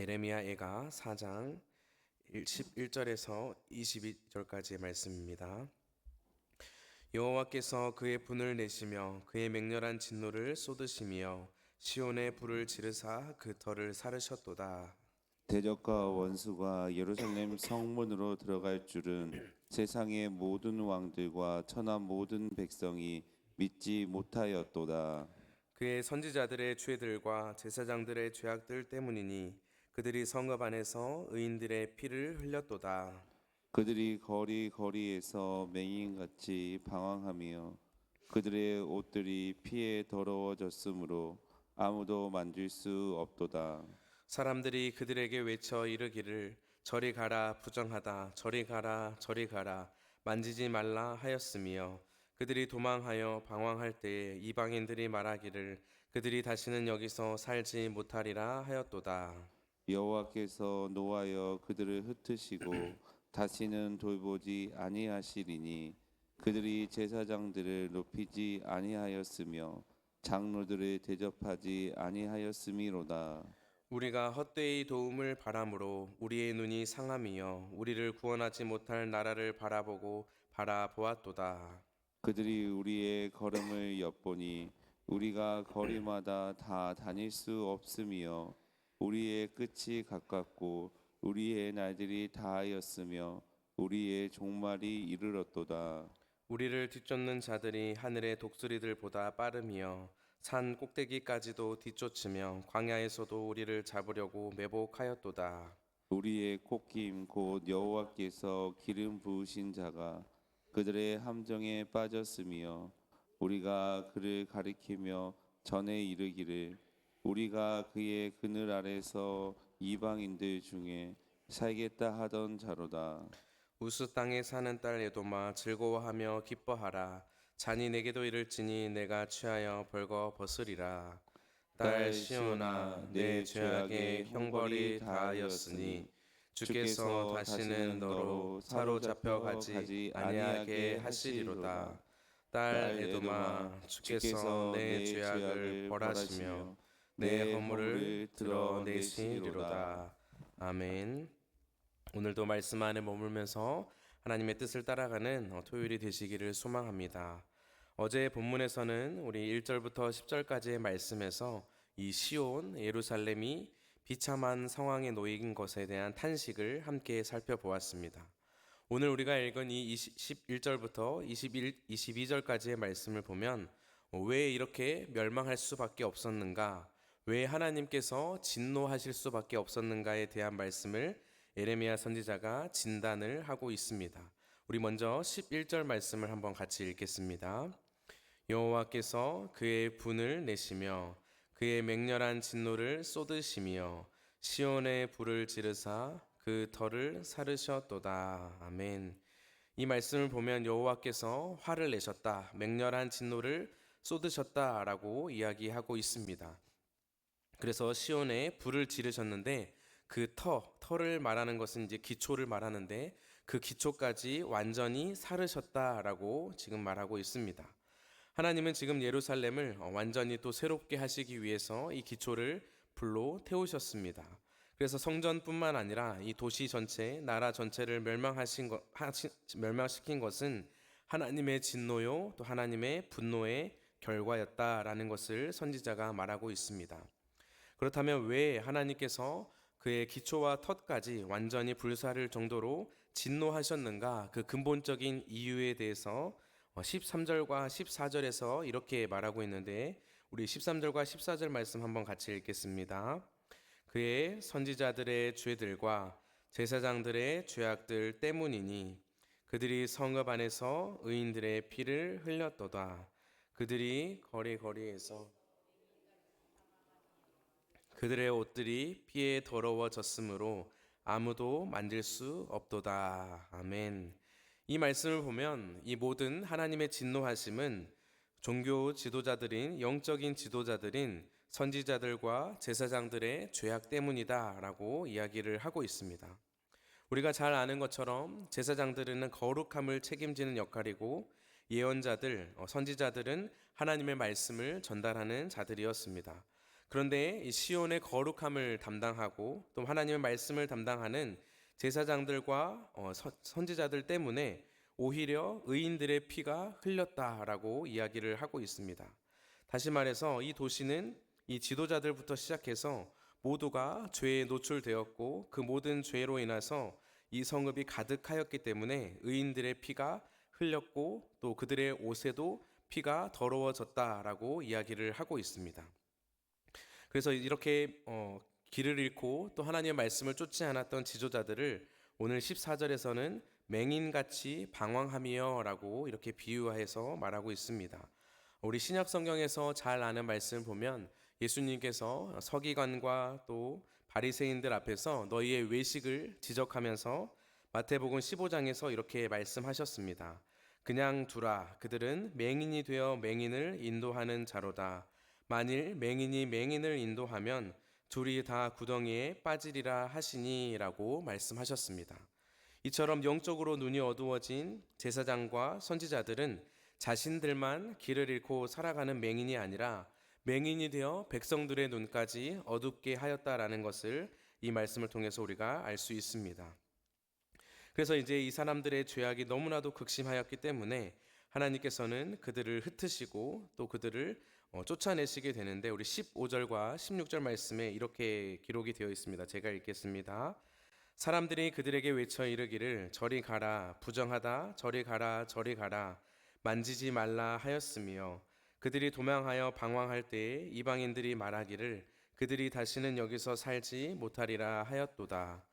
에레미야애가 4장 11절에서 22절까지의 말씀입니다. 여호와께서 그의 분을 내시며 그의 맹렬한 진노를 쏟으시며 시온의 불을 지르사 그 터를 사르셨도다. 대적과 원수가 예루살렘 성문으로 들어갈 줄은 세상의 모든 왕들과 천하 모든 백성이 믿지 못하였도다. 그의 선지자들의 죄들과 제사장들의 죄악들 때문이니 그들이 성읍 안에서 의인들의 피를 흘렸도다. 그들이 거리 거리에서 맹인같이 방황하며 그들의 옷들이 피에 더러워졌으므로 아무도 만질 수 없도다. 사람들이 그들에게 외쳐 이르기를 저리 가라 부정하다 저리 가라 저리 가라 만지지 말라 하였으며 그들이 도망하여 방황할 때에 이방인들이 말하기를 그들이 다시는 여기서 살지 못하리라 하였도다. 여호와께서 노하여 그들을 흩으시고 다시는 돌보지 아니하시리니 그들이 제사장들을 높이지 아니하였으며 장로들을 대접하지 아니하였음이로다. 우리가 헛되이 도움을 바람으로 우리의 눈이 상함이여 우리를 구원하지 못할 나라를 바라보고 바라보았도다. 그들이 우리의 걸음을 엿보니 우리가 거리마다 다 다닐 수 없으며 우리의 끝이 가깝고 우리의 날들이 다하였으며 우리의 종말이 이르렀도다. 우리를 뒤쫓는 자들이 하늘의 독수리들보다 빠르며 산 꼭대기까지도 뒤쫓으며 광야에서도 우리를 잡으려고 매복하였도다. 우리의 꽃김 곧 여호와께서 기름 부으신 자가 그들의 함정에 빠졌으며 우리가 그를 가리키며 전에 이르기를 우리가 그의 그늘 아래서 이방인들 중에 살겠다 하던 자로다. 우스 땅에 사는 딸 에도마 즐거워하며 기뻐하라. 잔이 내게도 이를지니 내가 취하여 벌거 벗으리라. 딸 시온아 내 죄악의 형벌이 다하였으니 주께서 다시는 너로 사로잡혀 가지 아니하게 하시리로다. 딸 에도마 주께서 내 죄악을 벌하시며 내 허물을 드러내시리로다 아멘 오늘도 말씀 안에 머물면서 하나님의 뜻을 따라가는 어, 토요일이 되시기를 소망합니다. 어제 본문에서는 우리 1절부터 10절까지의 말씀에서 이 시온 예루살렘이 비참한 상황에 놓인 것에 대한 탄식을 함께 살펴보았습니다. 오늘 우리가 읽은 이 11절부터 21, 22절까지의 말씀을 보면 어, 왜 이렇게 멸망할 수밖에 없었는가? 왜 하나님께서 진노하실 수밖에 없었는가에 대한 말씀을 에레미야 선지자가 진단을 하고 있습니다. 우리 먼저 11절 말씀을 한번 같이 읽겠습니다. 여호와께서 그의 분을 내시며 그의 맹렬한 진노를 쏟으시며 시온의 불을 지르사 그 털을 사르셨도다. 아멘. 이 말씀을 보면 여호와께서 화를 내셨다. 맹렬한 진노를 쏟으셨다라고 이야기하고 있습니다. 그래서 시온에 불을 지르셨는데 그 터, 터를 말하는 것은 이제 기초를 말하는데 그 기초까지 완전히 사르셨다라고 지금 말하고 있습니다. 하나님은 지금 예루살렘을 완전히 또 새롭게 하시기 위해서 이 기초를 불로 태우셨습니다. 그래서 성전뿐만 아니라 이 도시 전체, 나라 전체를 멸망하신 것, 멸망시킨 것은 하나님의 진노요, 또 하나님의 분노의 결과였다라는 것을 선지자가 말하고 있습니다. 그렇다면 왜 하나님께서 그의 기초와 텄까지 완전히 불사를 정도로 진노하셨는가 그 근본적인 이유에 대해서 13절과 14절에서 이렇게 말하고 있는데 우리 13절과 14절 말씀 한번 같이 읽겠습니다. 그의 선지자들의 죄들과 제사장들의 죄악들 때문이니 그들이 성읍 안에서 의인들의 피를 흘렸도다. 그들이 거리 거리에서 그들의 옷들이 피에 더러워졌으므로 아무도 만질 수 없도다. 아멘. 이 말씀을 보면 이 모든 하나님의 진노하심은 종교 지도자들인 영적인 지도자들인 선지자들과 제사장들의 죄악 때문이다라고 이야기를 하고 있습니다. 우리가 잘 아는 것처럼 제사장들은 거룩함을 책임지는 역할이고 예언자들, 어, 선지자들은 하나님의 말씀을 전달하는 자들이었습니다. 그런데 이 시온의 거룩함을 담당하고 또 하나님의 말씀을 담당하는 제사장들과 어, 선- 선지자들 때문에 오히려 의인들의 피가 흘렸다라고 이야기를 하고 있습니다. 다시 말해서 이 도시는 이 지도자들부터 시작해서 모두가 죄에 노출되었고 그 모든 죄로 인해서 이 성읍이 가득하였기 때문에 의인들의 피가 흘렸고 또 그들의 옷에도 피가 더러워졌다라고 이야기를 하고 있습니다. 그래서 이렇게 어, 길을 잃고 또 하나님의 말씀을 쫓지 않았던 지도자들을 오늘 14절에서는 맹인같이 방황하며라고 이렇게 비유해서 말하고 있습니다. 우리 신약 성경에서 잘 아는 말씀 보면 예수님께서 서기관과 또 바리새인들 앞에서 너희의 외식을 지적하면서 마태복음 15장에서 이렇게 말씀하셨습니다. 그냥 두라 그들은 맹인이 되어 맹인을 인도하는 자로다. 만일 맹인이 맹인을 인도하면 둘이 다 구덩이에 빠지리라 하시니라고 말씀하셨습니다. 이처럼 영적으로 눈이 어두워진 제사장과 선지자들은 자신들만 길을 잃고 살아가는 맹인이 아니라 맹인이 되어 백성들의 눈까지 어둡게 하였다라는 것을 이 말씀을 통해서 우리가 알 수 있습니다. 그래서 이제 이 사람들의 죄악이 너무나도 극심하였기 때문에 하나님께서는 그들을 흩으시고 또 그들을 어, 쫓아내시게 되는데 우리 15절과 16절 말씀에 이렇게 기록이 되어 있습니다. 제가 읽겠습니다. 사람들이 그들에게 외쳐 이르기를 저리 가라 부정하다 저리 가라 저리 가라 만지지 말라 하였으며 그들이 도망하여 방황할 때에 이방인들이 말하기를 그들이 다시는 여기서 살지 못하리라 하였도다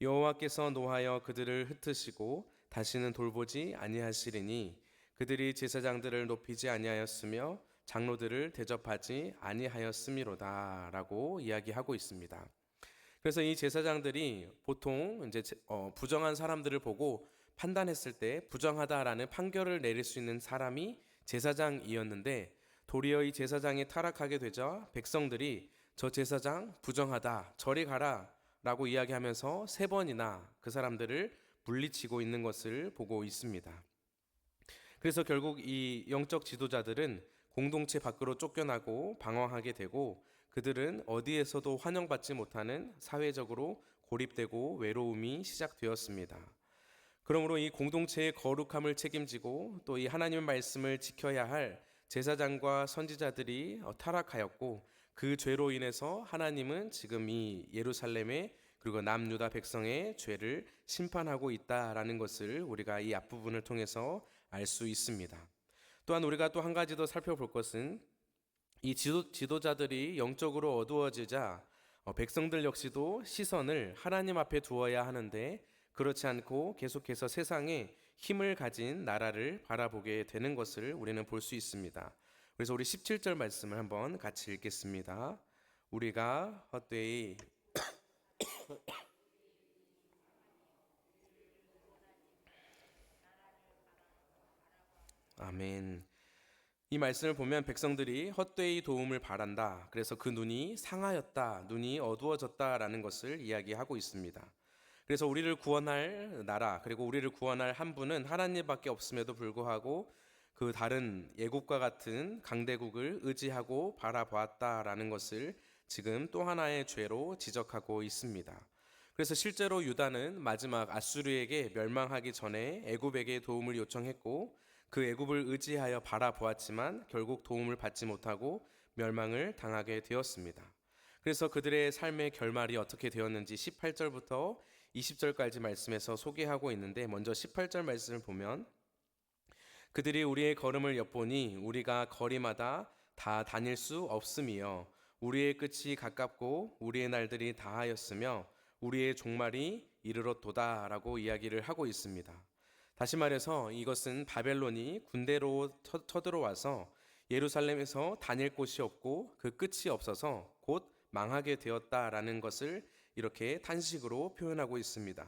여호와께서 노하여 그들을 흩으시고 다시는 돌보지 아니하시리니 그들이 제사장들을 높이지 아니하였으며 장로들을 대접하지 아니하였음이로다라고 이야기하고 있습니다. 그래서 이 제사장들이 보통 이제 제- 어, 부정한 사람들을 보고 판단했을 때 부정하다라는 판결을 내릴 수 있는 사람이 제사장이었는데 도리어 이 제사장이 타락하게 되자 백성들이 저 제사장 부정하다 저리 가라라고 이야기하면서 세 번이나 그 사람들을 물리치고 있는 것을 보고 있습니다. 그래서 결국 이 영적 지도자들은 공동체 밖으로 쫓겨나고 방황하게 되고 그들은 어디에서도 환영받지 못하는 사회적으로 고립되고 외로움이 시작되었습니다. 그러므로 이 공동체의 거룩함을 책임지고 또 이 하나님의 말씀을 지켜야 할 제사장과 선지자들이 어, 타락하였고 그 죄로 인해서 하나님은 지금 이 예루살렘의 그리고 남유다 백성의 죄를 심판하고 있다라는 것을 우리가 이 앞부분을 통해서 알 수 있습니다. 또한 우리가 또 한 가지 더 살펴볼 것은 이 지도, 지도자들이 영적으로 어두워지자 어, 백성들 역시도 시선을 하나님 앞에 두어야 하는데 그렇지 않고 계속해서 세상에 힘을 가진 나라를 바라보게 되는 것을 우리는 볼 수 있습니다. 그래서 우리 17절 말씀을 한번 같이 읽겠습니다. 우리가 헛되이 아멘. 이 말씀을 보면 백성들이 헛되이 도움을 바란다. 그래서 그 눈이 상하였다. 눈이 어두워졌다라는 것을 이야기하고 있습니다. 그래서 우리를 구원할 나라 그리고 우리를 구원할 한 분은 하나님밖에 없음에도 불구하고 그 다른 예국과 같은 강대국을 의지하고 바라보았다라는 것을 지금 또 하나의 죄로 지적하고 있습니다. 그래서 실제로 유다는 마지막 아수르에게 멸망하기 전에 애굽에게 도움을 요청했고 그 애굽을 의지하여 바라보았지만 결국 도움을 받지 못하고 멸망을 당하게 되었습니다. 그래서 그들의 삶의 결말이 어떻게 되었는지 18절부터 20절까지 말씀에서 소개하고 있는데 먼저 18절 말씀을 보면 그들이 우리의 걸음을 엿보니 우리가 거리마다 다 다닐 수 없음이요 우리의 끝이 가깝고 우리의 날들이 다하였으며 우리의 종말이 이르렀도다라고 이야기를 하고 있습니다. 다시 말해서 이것은 바벨론이 군대로 쳐- 쳐들어와서 예루살렘에서 다닐 곳이 없고 그 끝이 없어서 곧 망하게 되었다라는 것을 이렇게 탄식으로 표현하고 있습니다.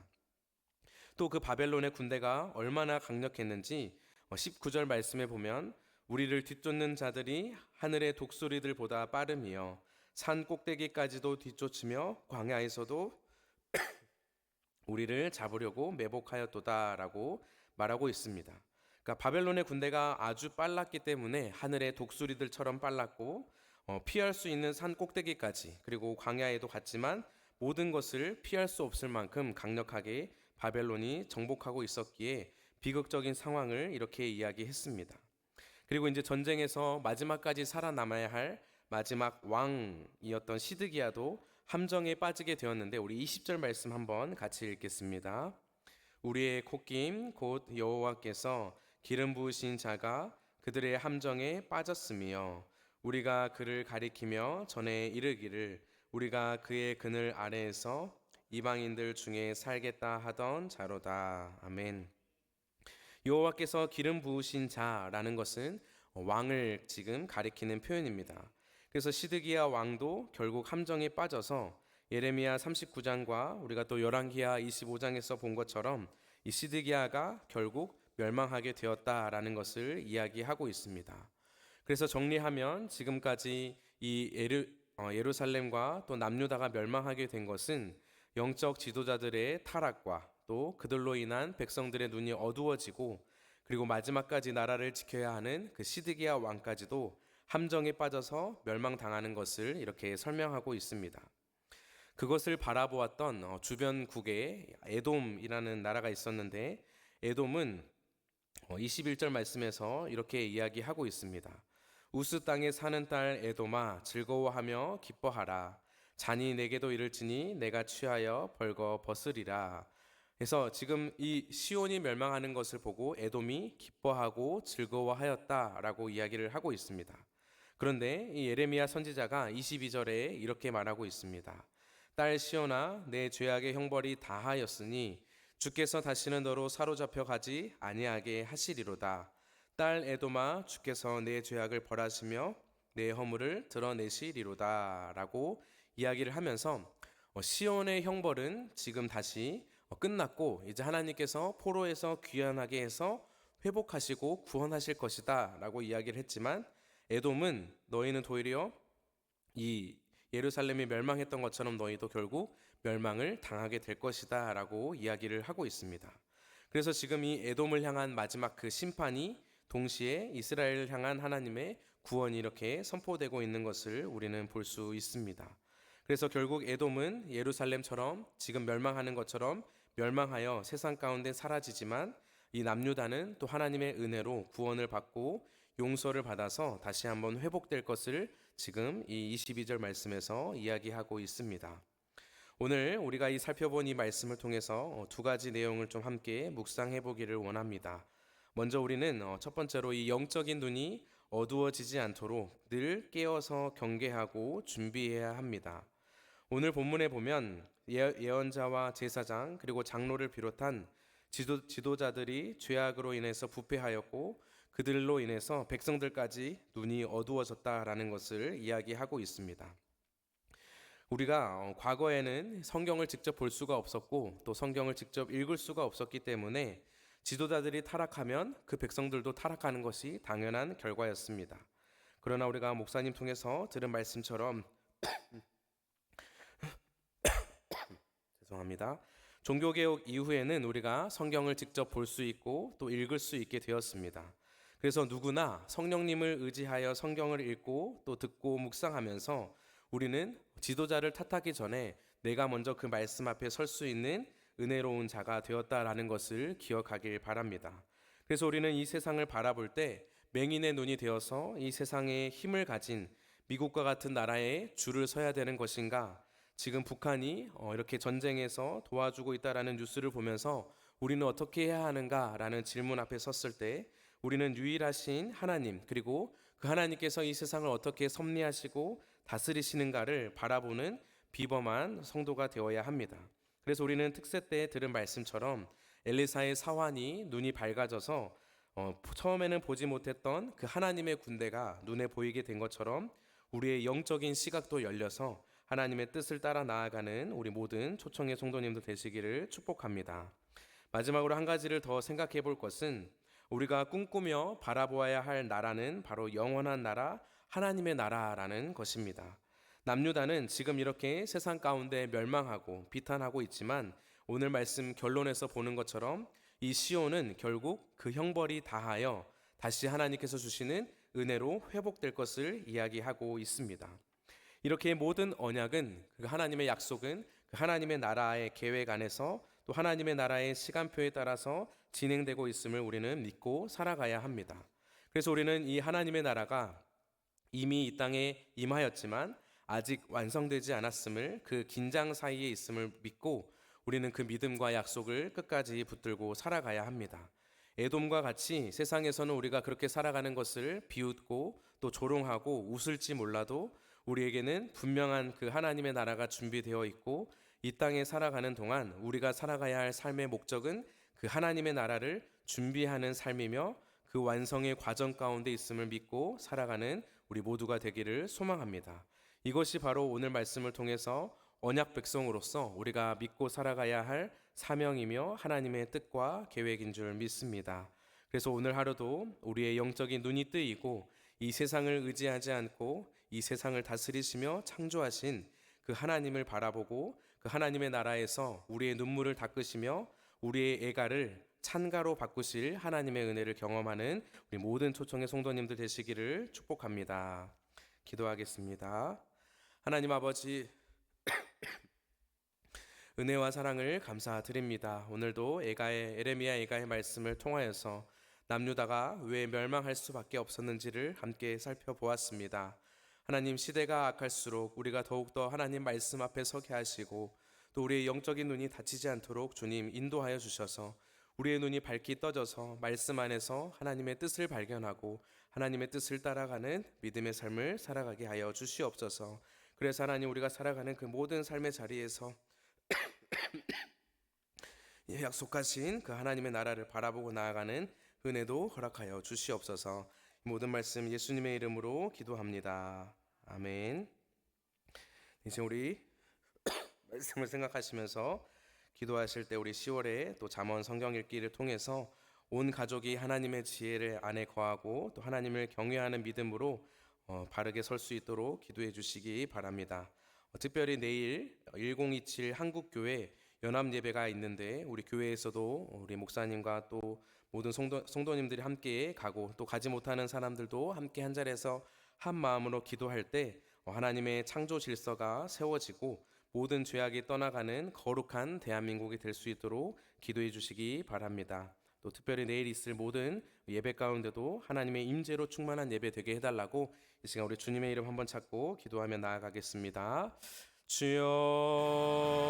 또 그 바벨론의 군대가 얼마나 강력했는지 19절 말씀에 보면 우리를 뒤쫓는 자들이 하늘의 독수리들보다 빠름이요 산 꼭대기까지도 뒤쫓으며 광야에서도 우리를 잡으려고 매복하였도다라고 말하고 있습니다. 그러니까 바벨론의 군대가 아주 빨랐기 때문에 하늘의 독수리들처럼 빨랐고 어, 피할 수 있는 산 꼭대기까지 그리고 광야에도 갔지만 모든 것을 피할 수 없을 만큼 강력하게 바벨론이 정복하고 있었기에 비극적인 상황을 이렇게 이야기했습니다. 그리고 이제 전쟁에서 마지막까지 살아남아야 할 마지막 왕이었던 시드기야도 함정에 빠지게 되었는데 우리 20절 말씀 한번 같이 읽겠습니다. 우리의 콧김 곧 여호와께서 기름 부으신 자가 그들의 함정에 빠졌으며 우리가 그를 가리키며 전에 이르기를 우리가 그의 그늘 아래에서 이방인들 중에 살겠다 하던 자로다. 아멘. 여호와께서 기름 부으신 자라는 것은 왕을 지금 가리키는 표현입니다. 그래서 시드기야 왕도 결국 함정에 빠져서 예레미야 39장과 우리가 또 열왕기하 25장에서 본 것처럼 이 시드기야가 결국 멸망하게 되었다라는 것을 이야기하고 있습니다. 그래서 정리하면 지금까지 이 예루, 어, 예루살렘과 또 남유다가 멸망하게 된 것은 영적 지도자들의 타락과 또 그들로 인한 백성들의 눈이 어두워지고 그리고 마지막까지 나라를 지켜야 하는 그 시드기야 왕까지도 함정에 빠져서 멸망당하는 것을 이렇게 설명하고 있습니다. 그것을 바라보았던 어, 주변국에 에돔이라는 나라가 있었는데 에돔은 어, 21절 말씀에서 이렇게 이야기하고 있습니다. 우스 땅에 사는 딸 에돔아 즐거워하며 기뻐하라 잔이 내게도 이를지니 내가 취하여 벌거 벗으리라. 그래서 지금 이 시온이 멸망하는 것을 보고 에돔이 기뻐하고 즐거워하였다라고 이야기를 하고 있습니다. 그런데 이 예레미야 선지자가 22절에 이렇게 말하고 있습니다. 딸 시온아 내 죄악의 형벌이 다하였으니 주께서 다시는 너로 사로잡혀 가지 아니하게 하시리로다. 딸 에돔아 주께서 내 죄악을 벌하시며 내 허물을 드러내시리로다라고 이야기를 하면서 어, 시온의 형벌은 지금 다시 어, 끝났고 이제 하나님께서 포로에서 귀환하게 해서 회복하시고 구원하실 것이다라고 이야기를 했지만 에돔은 너희는 도리어 이 예루살렘이 멸망했던 것처럼 너희도 결국 멸망을 당하게 될 것이다 라고 이야기를 하고 있습니다. 그래서 지금 이 에돔을 향한 마지막 그 심판이 동시에 이스라엘을 향한 하나님의 구원이 이렇게 선포되고 있는 것을 우리는 볼 수 있습니다. 그래서 결국 에돔은 예루살렘처럼 지금 멸망하는 것처럼 멸망하여 세상 가운데 사라지지만 이 남유다는 또 하나님의 은혜로 구원을 받고 용서를 받아서 다시 한번 회복될 것을 지금 이 22절 말씀에서 이야기하고 있습니다. 오늘 우리가 이 살펴본 이 말씀을 통해서 어, 두 가지 내용을 좀 함께 묵상해 보기를 원합니다. 먼저 우리는 어, 첫 번째로 이 영적인 눈이 어두워지지 않도록 늘 깨어서 경계하고 준비해야 합니다. 오늘 본문에 보면 예- 예언자와 제사장 그리고 장로를 비롯한 지도, 지도자들이 죄악으로 인해서 부패하였고 그들로 인해서 백성들까지 눈이 어두워졌다라는 것을 이야기하고 있습니다. 우리가 어, 과거에는 성경을 직접 볼 수가 없었고 또 성경을 직접 읽을 수가 없었기 때문에 지도자들이 타락하면 그 백성들도 타락하는 것이 당연한 결과였습니다. 그러나 우리가 목사님 통해서 들은 말씀처럼 죄송합니다. 종교개혁 이후에는 우리가 성경을 직접 볼 수 있고 또 읽을 수 있게 되었습니다. 그래서 누구나 성령님을 의지하여 성경을 읽고 또 듣고 묵상하면서 우리는 지도자를 탓하기 전에 내가 먼저 그 말씀 앞에 설 수 있는 은혜로운 자가 되었다라는 것을 기억하길 바랍니다. 그래서 우리는 이 세상을 바라볼 때 맹인의 눈이 되어서 이 세상에 힘을 가진 미국과 같은 나라에 줄을 서야 되는 것인가? 지금 북한이 어, 이렇게 전쟁에서 도와주고 있다라는 뉴스를 보면서 우리는 어떻게 해야 하는가라는 질문 앞에 섰을 때 우리는 유일하신 하나님 그리고 그 하나님께서 이 세상을 어떻게 섭리하시고 다스리시는가를 바라보는 비범한 성도가 되어야 합니다. 그래서 우리는 특세 때 들은 말씀처럼 엘리사의 사환이 눈이 밝아져서 어, 처음에는 보지 못했던 그 하나님의 군대가 눈에 보이게 된 것처럼 우리의 영적인 시각도 열려서 하나님의 뜻을 따라 나아가는 우리 모든 초청의 성도님들 되시기를 축복합니다. 마지막으로 한 가지를 더 생각해 볼 것은 우리가 꿈꾸며 바라보아야 할 나라는 바로 영원한 나라, 하나님의 나라라는 것입니다. 남유다는 지금 이렇게 세상 가운데 멸망하고 비탄하고 있지만 오늘 말씀 결론에서 보는 것처럼 이 시온은 결국 그 형벌이 다하여 다시 하나님께서 주시는 은혜로 회복될 것을 이야기하고 있습니다. 이렇게 모든 언약은 그 하나님의 약속은 그 하나님의 나라의 계획 안에서 또 하나님의 나라의 시간표에 따라서 진행되고 있음을 우리는 믿고 살아가야 합니다. 그래서 우리는 이 하나님의 나라가 이미 이 땅에 임하였지만 아직 완성되지 않았음을 그 긴장 사이에 있음을 믿고 우리는 그 믿음과 약속을 끝까지 붙들고 살아가야 합니다. 에돔과 같이 세상에서는 우리가 그렇게 살아가는 것을 비웃고 또 조롱하고 웃을지 몰라도 우리에게는 분명한 그 하나님의 나라가 준비되어 있고 이 땅에 살아가는 동안 우리가 살아가야 할 삶의 목적은 그 하나님의 나라를 준비하는 삶이며 그 완성의 과정 가운데 있음을 믿고 살아가는 우리 모두가 되기를 소망합니다. 이것이 바로 오늘 말씀을 통해서 언약 백성으로서 우리가 믿고 살아가야 할 사명이며 하나님의 뜻과 계획인 줄 믿습니다. 그래서 오늘 하루도 우리의 영적인 눈이 뜨이고 이 세상을 의지하지 않고 이 세상을 다스리시며 창조하신 그 하나님을 바라보고 그 하나님의 나라에서 우리의 눈물을 닦으시며 우리의 애가를 찬가로 바꾸실 하나님의 은혜를 경험하는 우리 모든 초청의 성도님들 되시기를 축복합니다. 기도하겠습니다. 하나님 아버지 은혜와 사랑을 감사드립니다. 오늘도 에가의 에레미야 에가의 말씀을 통하여서 남유다가 왜 멸망할 수밖에 없었는지를 함께 살펴보았습니다. 하나님 시대가 악할수록 우리가 더욱더 하나님 말씀 앞에 서게 하시고 또 우리의 영적인 눈이 닫히지 않도록 주님 인도하여 주셔서 우리의 눈이 밝게 떠져서 말씀 안에서 하나님의 뜻을 발견하고 하나님의 뜻을 따라가는 믿음의 삶을 살아가게 하여 주시옵소서. 그래서 하나님 우리가 살아가는 그 모든 삶의 자리에서 예, 약속하신 그 하나님의 나라를 바라보고 나아가는 은혜도 허락하여 주시옵소서. 이 모든 말씀 예수님의 이름으로 기도합니다. 아멘. 이제 우리 말씀을 생각하시면서 기도하실 때 우리 10월에 또 잠언 성경 읽기를 통해서 온 가족이 하나님의 지혜를 안에 거하고 또 하나님을 경외하는 믿음으로 어, 바르게 설 수 있도록 기도해 주시기 바랍니다. 어, 특별히 내일 1027 한국교회 연합 예배가 있는데 우리 교회에서도 우리 목사님과 또 모든 성도, 성도님들이 함께 가고 또 가지 못하는 사람들도 함께 한 자리에서 한 마음으로 기도할 때 어, 하나님의 창조 질서가 세워지고 모든 죄악이 떠나가는 거룩한 대한민국이 될 수 있도록 기도해 주시기 바랍니다. 또 특별히 내일 있을 모든 예배 가운데도 하나님의 임재로 충만한 예배 되게 해달라고 이 시간 우리 주님의 이름 한번 찾고 기도하며 나아가겠습니다. 주여.